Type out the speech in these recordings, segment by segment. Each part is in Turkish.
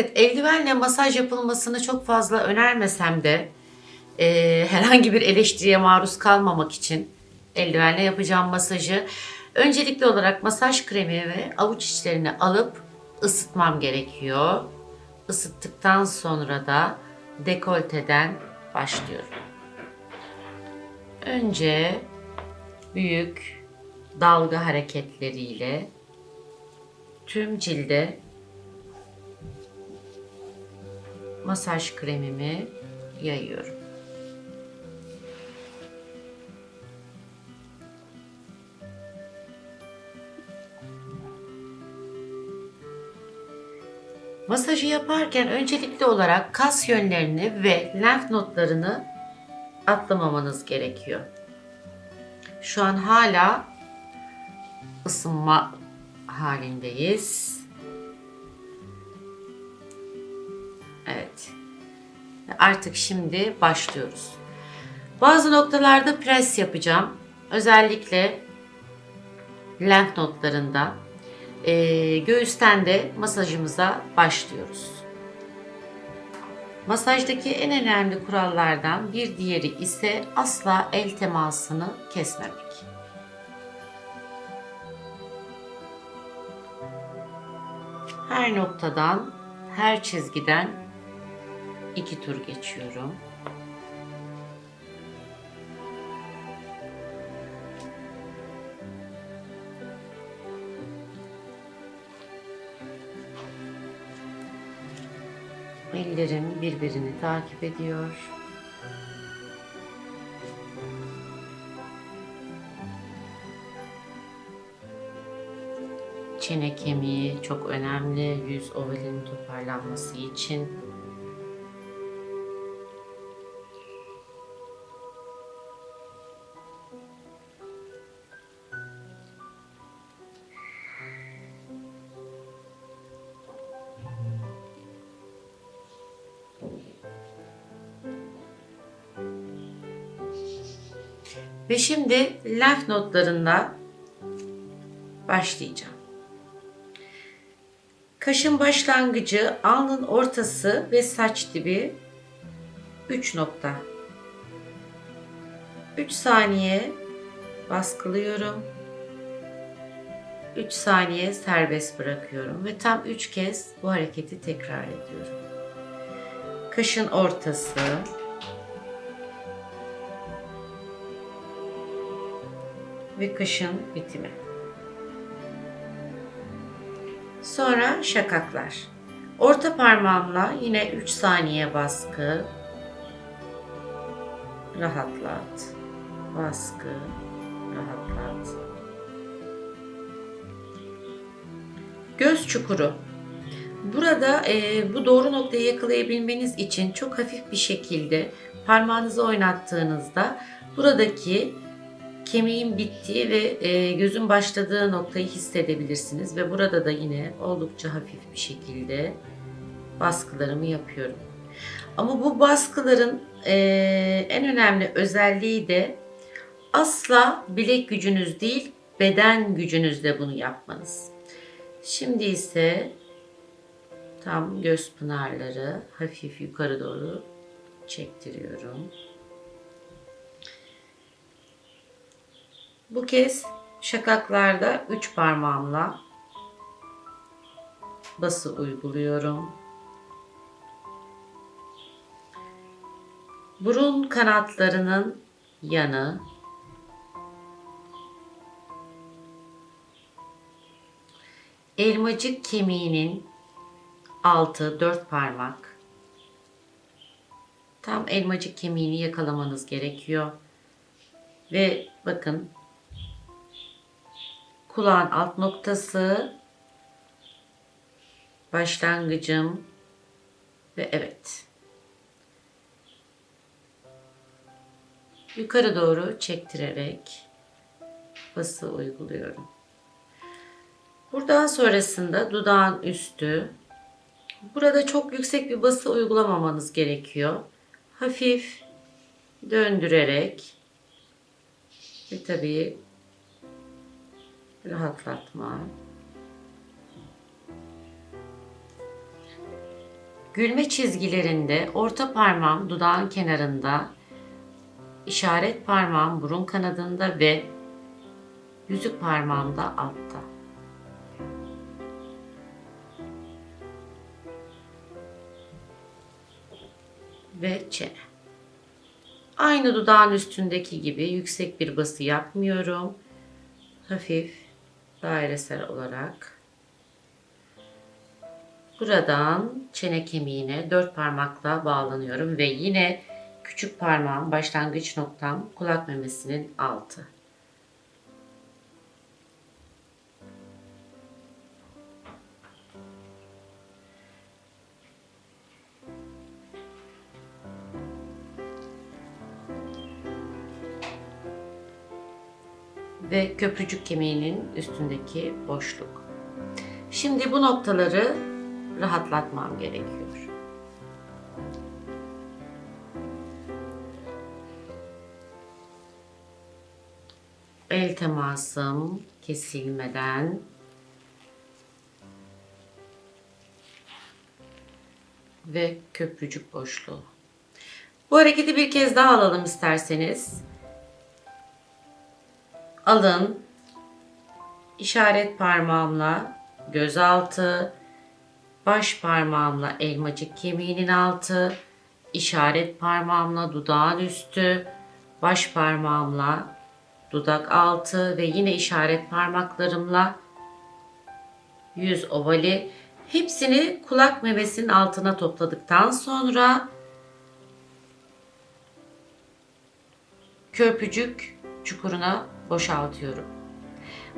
Evet, eldivenle masaj yapılmasını çok fazla önermesem de e, herhangi bir eleştiriye maruz kalmamak için eldivenle yapacağım masajı öncelikli olarak masaj kremi ve avuç içlerini alıp ısıtmam gerekiyor. Isıttıktan sonra da dekolteden başlıyorum. Önce büyük dalga hareketleriyle tüm cilde masaj kremimi yayıyorum. Masajı yaparken öncelikli olarak kas yönlerini ve lenf notlarını atlamamanız gerekiyor. Şu an hala ısınma halindeyiz. Artık şimdi başlıyoruz. Bazı noktalarda pres yapacağım. Özellikle lenf notlarında. Ee, göğüsten de masajımıza başlıyoruz. Masajdaki en önemli kurallardan bir diğeri ise asla el temasını kesmemek. Her noktadan, her çizgiden iki tur geçiyorum. Ellerim birbirini takip ediyor. Çene kemiği çok önemli yüz ovalinin toparlanması için. Şimdi lenf notlarında başlayacağım. Kaşın başlangıcı, alnın ortası ve saç dibi 3 nokta. 3 saniye baskılıyorum. 3 saniye serbest bırakıyorum ve tam 3 kez bu hareketi tekrar ediyorum. Kaşın ortası, ve kaşın bitimi. Sonra şakaklar. Orta parmağımla yine 3 saniye baskı. Rahatlat. Baskı. Rahatlat. Göz çukuru. Burada e, bu doğru noktayı yakalayabilmeniz için çok hafif bir şekilde parmağınızı oynattığınızda buradaki kemiğin bittiği ve e, gözün başladığı noktayı hissedebilirsiniz ve burada da yine oldukça hafif bir şekilde baskılarımı yapıyorum. Ama bu baskıların e, en önemli özelliği de asla bilek gücünüz değil beden gücünüzle bunu yapmanız. Şimdi ise tam göz pınarları hafif yukarı doğru çektiriyorum. Bu kez şakaklarda üç parmağımla bası uyguluyorum. Burun kanatlarının yanı elmacık kemiğinin altı dört parmak tam elmacık kemiğini yakalamanız gerekiyor. Ve bakın kulağın alt noktası başlangıcım ve evet yukarı doğru çektirerek bası uyguluyorum. Buradan sonrasında dudağın üstü burada çok yüksek bir bası uygulamamanız gerekiyor. Hafif döndürerek ve tabii rahatlatma. Gülme çizgilerinde orta parmağım dudağın kenarında, işaret parmağım burun kanadında ve yüzük parmağım da altta. Ve çene. Aynı dudağın üstündeki gibi yüksek bir bası yapmıyorum. Hafif dairesel olarak buradan çene kemiğine dört parmakla bağlanıyorum ve yine küçük parmağım başlangıç noktam kulak memesinin altı. Ve köprücük kemiğinin üstündeki boşluk. Şimdi bu noktaları rahatlatmam gerekiyor. El temasım kesilmeden ve köprücük boşluğu. Bu hareketi bir kez daha alalım isterseniz alın. İşaret parmağımla gözaltı, baş parmağımla elmacık kemiğinin altı, işaret parmağımla dudağın üstü, baş parmağımla dudak altı ve yine işaret parmaklarımla yüz ovali. Hepsini kulak memesinin altına topladıktan sonra köprücük çukuruna boşaltıyorum.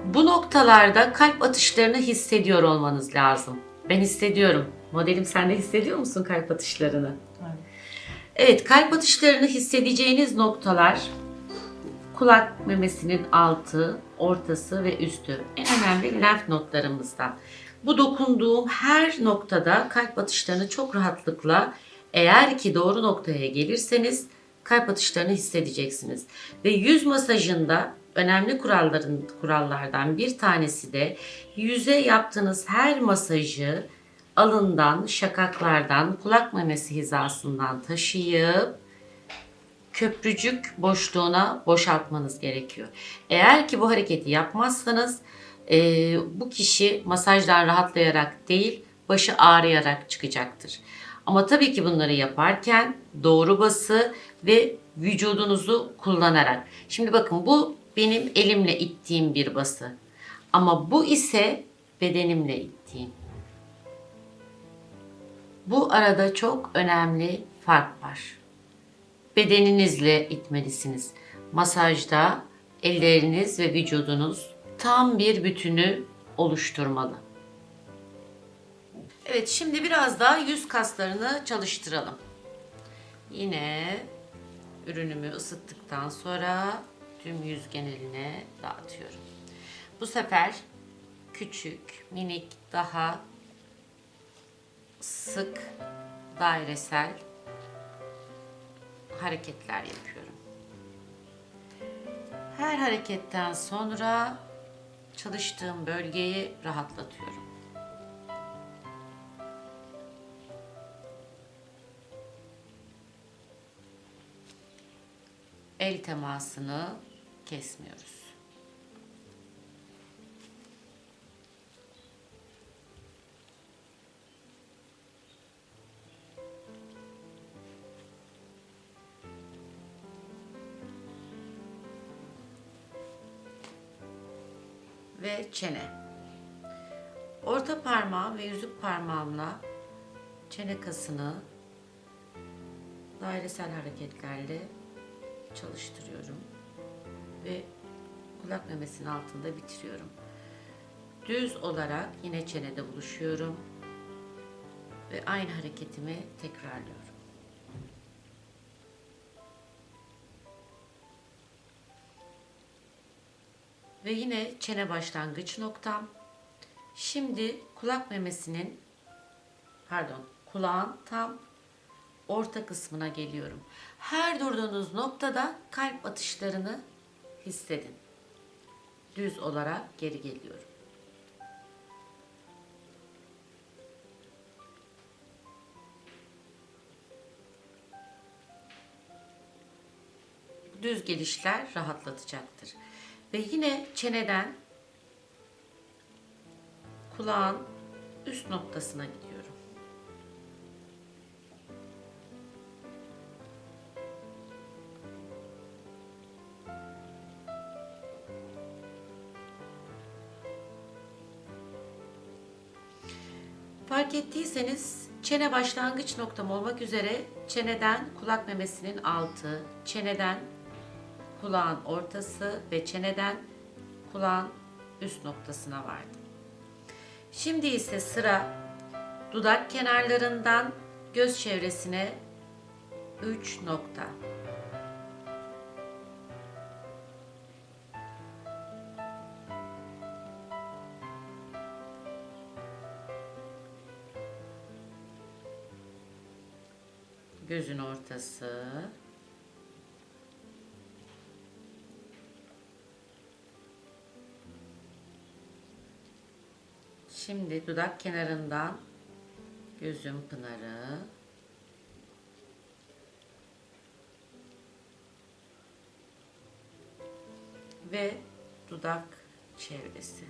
Bu noktalarda kalp atışlarını hissediyor olmanız lazım. Ben hissediyorum. Modelim sen de hissediyor musun kalp atışlarını? Evet. Evet, kalp atışlarını hissedeceğiniz noktalar kulak memesinin altı, ortası ve üstü. En önemli lenf notlarımızdan. Bu dokunduğum her noktada kalp atışlarını çok rahatlıkla eğer ki doğru noktaya gelirseniz kalp atışlarını hissedeceksiniz. Ve yüz masajında önemli kuralların kurallardan bir tanesi de yüze yaptığınız her masajı alından, şakaklardan, kulak memesi hizasından taşıyıp köprücük boşluğuna boşaltmanız gerekiyor. Eğer ki bu hareketi yapmazsanız e, bu kişi masajdan rahatlayarak değil başı ağrıyarak çıkacaktır. Ama tabii ki bunları yaparken doğru bası ve vücudunuzu kullanarak. Şimdi bakın bu benim elimle ittiğim bir bası. Ama bu ise bedenimle ittiğim. Bu arada çok önemli fark var. Bedeninizle itmelisiniz. Masajda elleriniz ve vücudunuz tam bir bütünü oluşturmalı. Evet şimdi biraz daha yüz kaslarını çalıştıralım. Yine ürünümü ısıttıktan sonra tüm yüz geneline dağıtıyorum. Bu sefer küçük, minik, daha sık, dairesel hareketler yapıyorum. Her hareketten sonra çalıştığım bölgeyi rahatlatıyorum. El temasını kesmiyoruz. ve çene. Orta parmağım ve yüzük parmağımla çene kasını dairesel hareketlerle çalıştırıyorum ve kulak memesinin altında bitiriyorum. Düz olarak yine çenede buluşuyorum ve aynı hareketimi tekrarlıyorum. Ve yine çene başlangıç noktam. Şimdi kulak memesinin pardon kulağın tam orta kısmına geliyorum. Her durduğunuz noktada kalp atışlarını hissedin. Düz olarak geri geliyorum. Düz gelişler rahatlatacaktır. Ve yine çeneden kulağın üst noktasına gidiyor. Ettiyseniz çene başlangıç noktam olmak üzere çeneden kulak memesinin altı, çeneden kulağın ortası ve çeneden kulağın üst noktasına vardım. Şimdi ise sıra dudak kenarlarından göz çevresine 3 nokta. Gözün ortası. Şimdi dudak kenarından gözün pınarı. Ve dudak çevresi.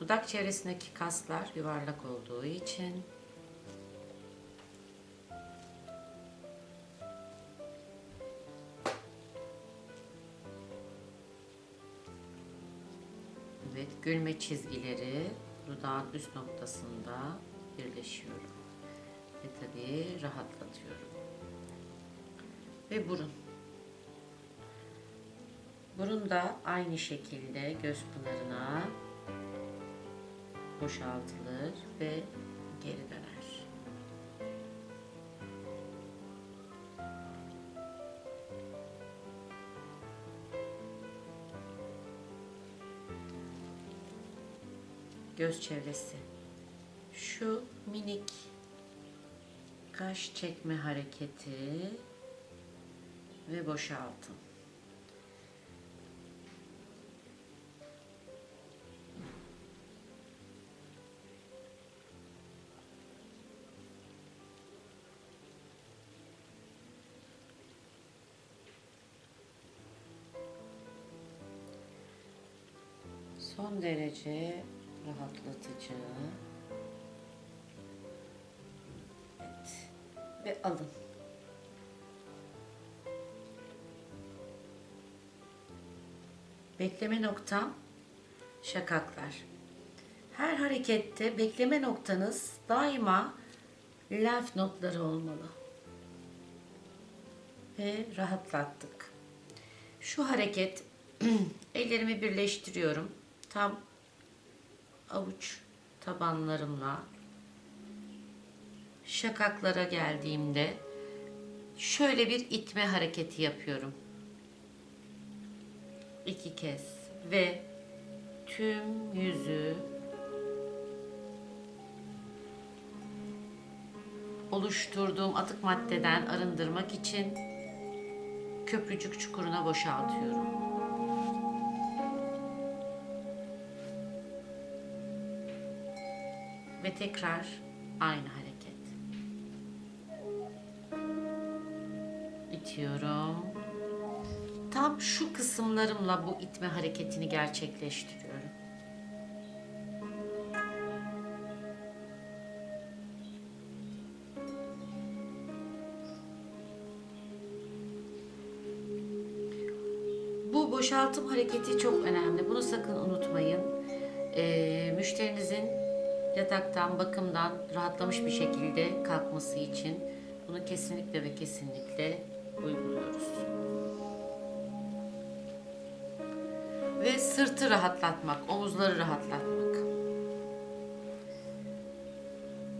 Dudak çevresindeki kaslar yuvarlak olduğu için gülme çizgileri dudağın üst noktasında birleşiyorum. Ve tabii rahatlatıyorum. Ve burun. Burun da aynı şekilde göz pınarına boşaltılır ve geri döner. Göz çevresi. Şu minik kaş çekme hareketi ve boşaltın. Son derece rahatlatıcı. Evet. Ve alın. Bekleme noktam şakaklar. Her harekette bekleme noktanız daima lenf notları olmalı. Ve rahatlattık. Şu hareket ellerimi birleştiriyorum. Tam avuç tabanlarımla şakaklara geldiğimde şöyle bir itme hareketi yapıyorum. İki kez ve tüm yüzü oluşturduğum atık maddeden arındırmak için köprücük çukuruna boşaltıyorum. Ve tekrar aynı hareket. İtiyorum. Tam şu kısımlarımla bu itme hareketini gerçekleştiriyorum. Bu boşaltım hareketi çok önemli. Bunu sakın unutmayın. Ee, müşterinizin yataktan, bakımdan rahatlamış bir şekilde kalkması için bunu kesinlikle ve kesinlikle uyguluyoruz. Ve sırtı rahatlatmak, omuzları rahatlatmak.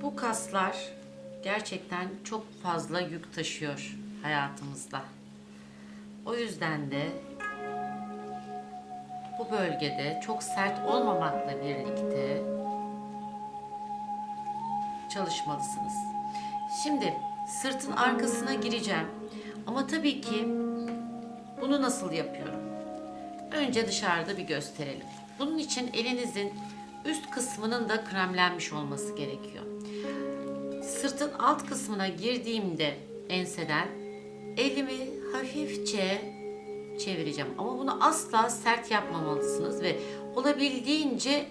Bu kaslar gerçekten çok fazla yük taşıyor hayatımızda. O yüzden de bu bölgede çok sert olmamakla birlikte çalışmalısınız. Şimdi sırtın arkasına gireceğim. Ama tabii ki bunu nasıl yapıyorum? Önce dışarıda bir gösterelim. Bunun için elinizin üst kısmının da kremlenmiş olması gerekiyor. Sırtın alt kısmına girdiğimde enseden elimi hafifçe çevireceğim. Ama bunu asla sert yapmamalısınız ve olabildiğince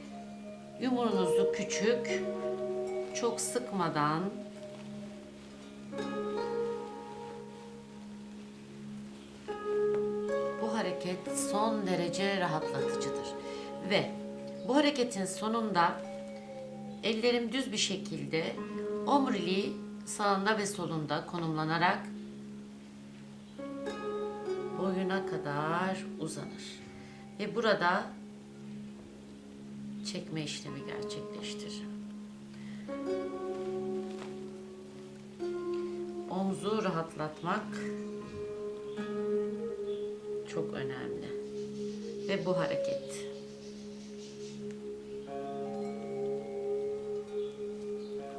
yumruğunuzu küçük, çok sıkmadan bu hareket son derece rahatlatıcıdır. Ve bu hareketin sonunda ellerim düz bir şekilde omuriliği sağında ve solunda konumlanarak boyuna kadar uzanır. Ve burada çekme işlemi gerçekleştirir. Omzu rahatlatmak çok önemli. Ve bu hareket.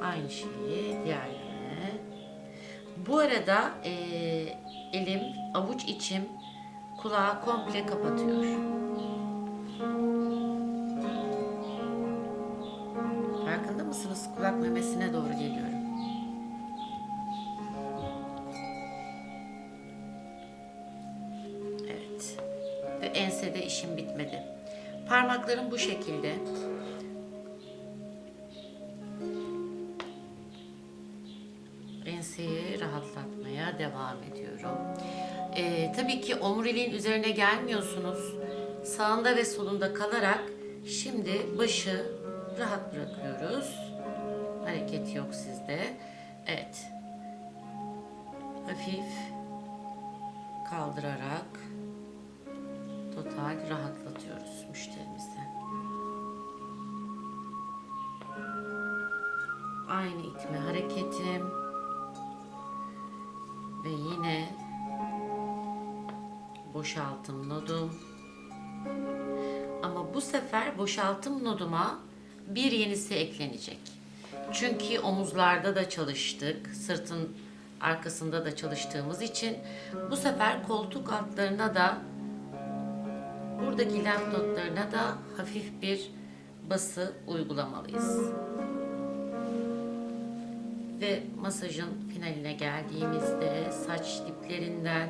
Aynı şeyi diğerlerine. Bu arada eee, elim, avuç içim kulağı komple kapatıyor. Parmaklarım bu şekilde. Enseyi rahatlatmaya devam ediyorum. Ee, tabii ki omuriliğin üzerine gelmiyorsunuz. Sağında ve solunda kalarak şimdi başı rahat bırakıyoruz. Hareket yok sizde. Evet. Hafif kaldırarak total rahatlatıyoruz müşterimizi. Aynı itme hareketim ve yine boşaltım nodum. Ama bu sefer boşaltım noduma bir yenisi eklenecek. Çünkü omuzlarda da çalıştık, sırtın arkasında da çalıştığımız için bu sefer koltuk altlarına da buradaki lenf notlarına da hafif bir bası uygulamalıyız. Ve masajın finaline geldiğimizde saç diplerinden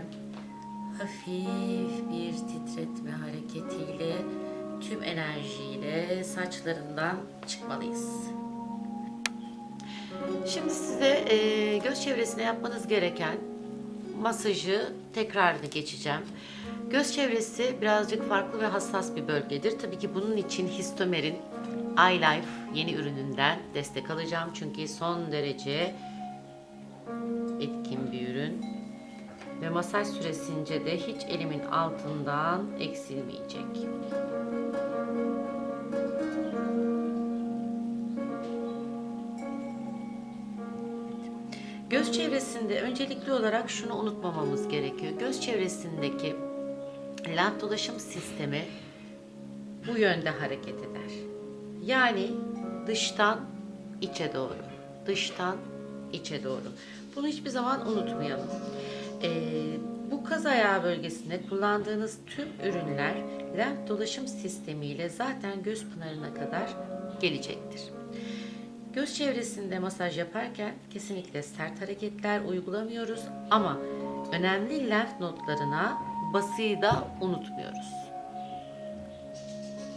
hafif bir titretme hareketiyle tüm enerjiyle saçlarından çıkmalıyız. Şimdi size e, göz çevresine yapmanız gereken masajı tekrarını geçeceğim. Göz çevresi birazcık farklı ve hassas bir bölgedir. Tabii ki bunun için Histomer'in iLife yeni ürününden destek alacağım. Çünkü son derece etkin bir ürün. Ve masaj süresince de hiç elimin altından eksilmeyecek. Göz çevresinde öncelikli olarak şunu unutmamamız gerekiyor. Göz çevresindeki lenf dolaşım sistemi bu yönde hareket eder. Yani dıştan içe doğru, dıştan içe doğru. Bunu hiçbir zaman unutmayalım. Ee, bu kaz ayağı bölgesinde kullandığınız tüm ürünler lenf dolaşım sistemiyle zaten göz pınarına kadar gelecektir. Göz çevresinde masaj yaparken kesinlikle sert hareketler uygulamıyoruz ama önemli lenf notlarına basıyı da unutmuyoruz.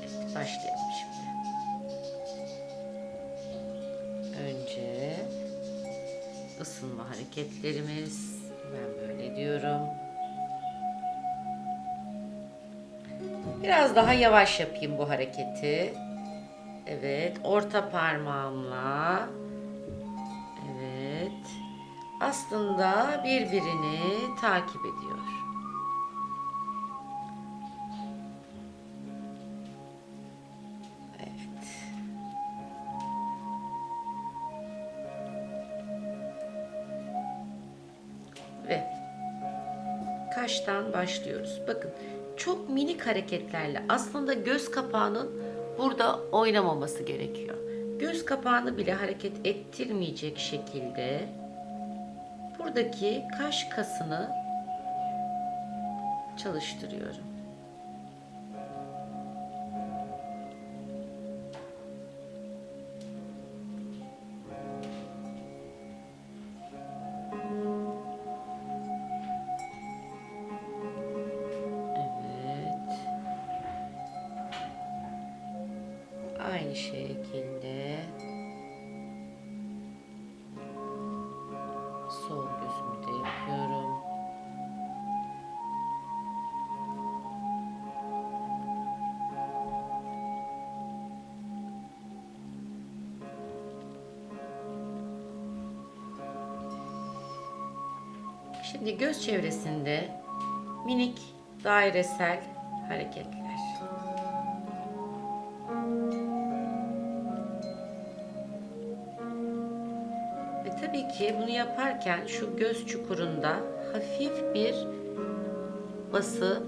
Evet, başlayalım şimdi. Önce ısınma hareketlerimiz. Ben böyle diyorum. Biraz daha yavaş yapayım bu hareketi. Evet, orta parmağımla. Evet. Aslında birbirini takip ediyor. Kaştan başlıyoruz. Bakın çok minik hareketlerle aslında göz kapağının burada oynamaması gerekiyor. Göz kapağını bile hareket ettirmeyecek şekilde buradaki kaş kasını çalıştırıyorum. Aynı şekilde sol gözümü de yapıyorum. Şimdi göz çevresinde minik dairesel hareketler. Yaparken şu göz çukurunda hafif bir bası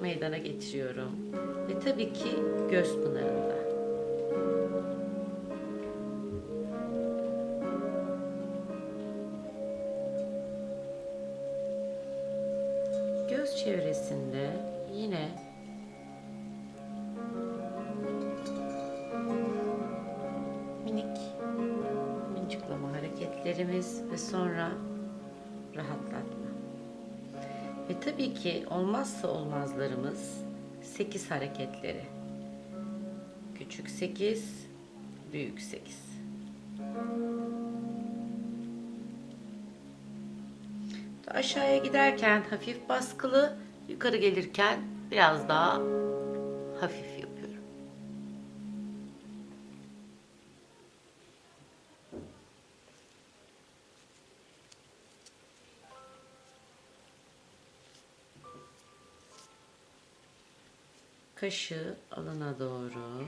meydana getiriyorum. Ve tabii ki göz pınarında. Göz çevresinde yine sonra rahatlatma. Ve tabii ki olmazsa olmazlarımız 8 hareketleri. Küçük 8, büyük 8. Aşağıya giderken hafif baskılı, yukarı gelirken biraz daha Kaşı alına doğru.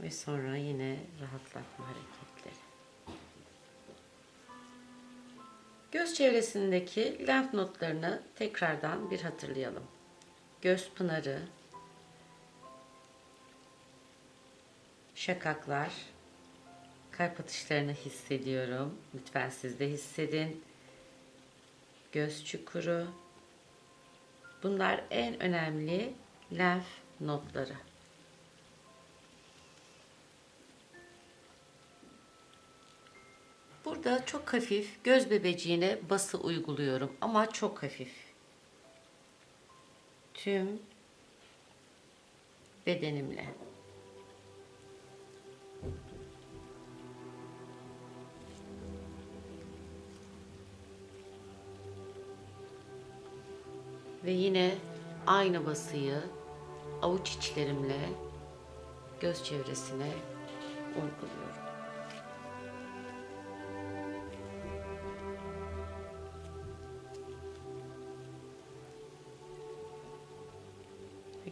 Ve sonra yine rahatlatma hareketleri. Göz çevresindeki lenf notlarını tekrardan bir hatırlayalım. Göz pınarı, şakaklar, kalp atışlarını hissediyorum. Lütfen siz de hissedin. Göz çukuru. Bunlar en önemli lenf notları. Burada çok hafif göz bebeciğine bası uyguluyorum ama çok hafif. Tüm bedenimle. Ve yine aynı basıyı avuç içlerimle göz çevresine uyguluyorum.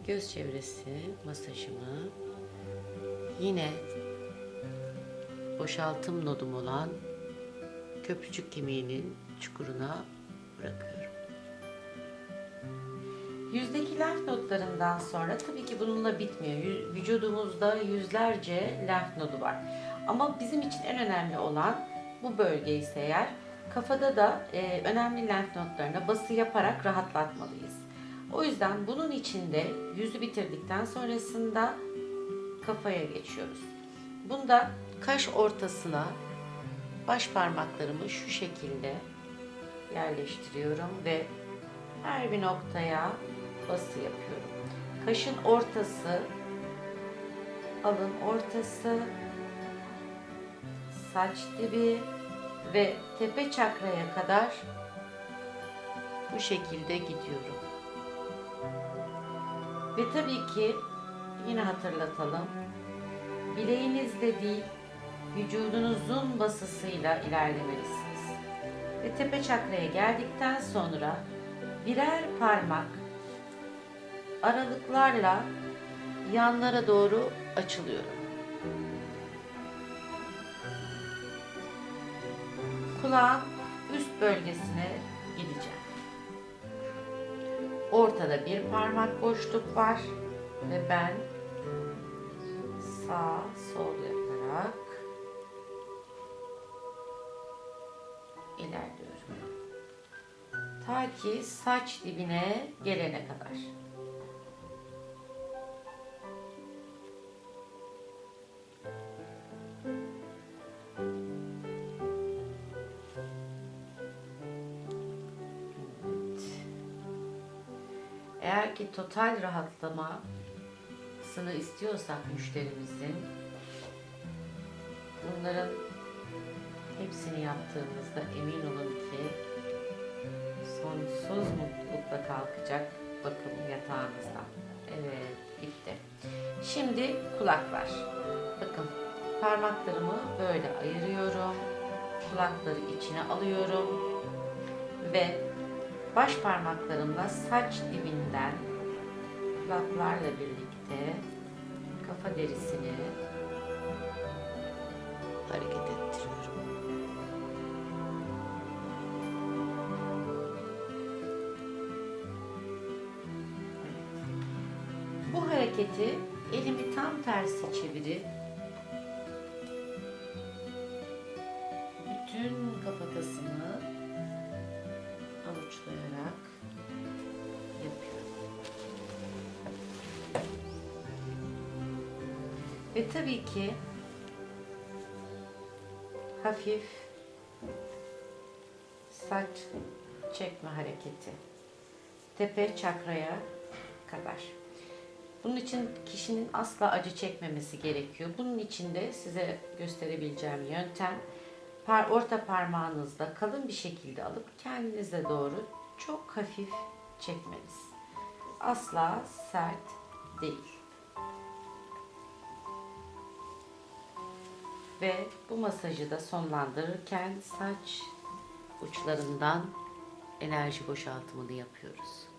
göz çevresi masajımı yine boşaltım nodum olan köprücük kemiğinin çukuruna bırakıyorum. Yüzdeki lenf nodlarından sonra tabii ki bununla bitmiyor. Vücudumuzda yüzlerce lenf nodu var. Ama bizim için en önemli olan bu bölge ise eğer kafada da e, önemli lenf nodlarına bası yaparak rahatlatmalıyız. O yüzden bunun içinde yüzü bitirdikten sonrasında kafaya geçiyoruz. Bunda kaş ortasına baş parmaklarımı şu şekilde yerleştiriyorum ve her bir noktaya bası yapıyorum. Kaşın ortası, alın ortası, saç dibi ve tepe çakraya kadar bu şekilde gidiyorum. Ve tabii ki yine hatırlatalım. Bileğinizde değil, vücudunuzun basısıyla ilerlemelisiniz. Ve tepe çakraya geldikten sonra birer parmak aralıklarla yanlara doğru açılıyorum. Kulağın üst bölgesine gideceğim. Ortada bir parmak boşluk var ve ben sağ sol yaparak ilerliyorum. Ta ki saç dibine gelene kadar. Ki total rahatlamasını istiyorsak müşterimizin bunların hepsini yaptığımızda emin olun ki sonsuz mutlulukla kalkacak bakım yatağınızdan. Evet, bitti. Şimdi kulaklar. Bakın parmaklarımı böyle ayırıyorum. Kulakları içine alıyorum ve baş parmaklarımla saç dibinden kulaklarla birlikte kafa derisini hareket ettiriyorum. Bu hareketi elimi tam tersi çevirip Ve tabii ki hafif saç çekme hareketi. Tepe çakraya kadar. Bunun için kişinin asla acı çekmemesi gerekiyor. Bunun için de size gösterebileceğim yöntem par orta parmağınızda kalın bir şekilde alıp kendinize doğru çok hafif çekmeniz. Asla sert değil. Ve bu masajı da sonlandırırken saç uçlarından enerji boşaltımını yapıyoruz.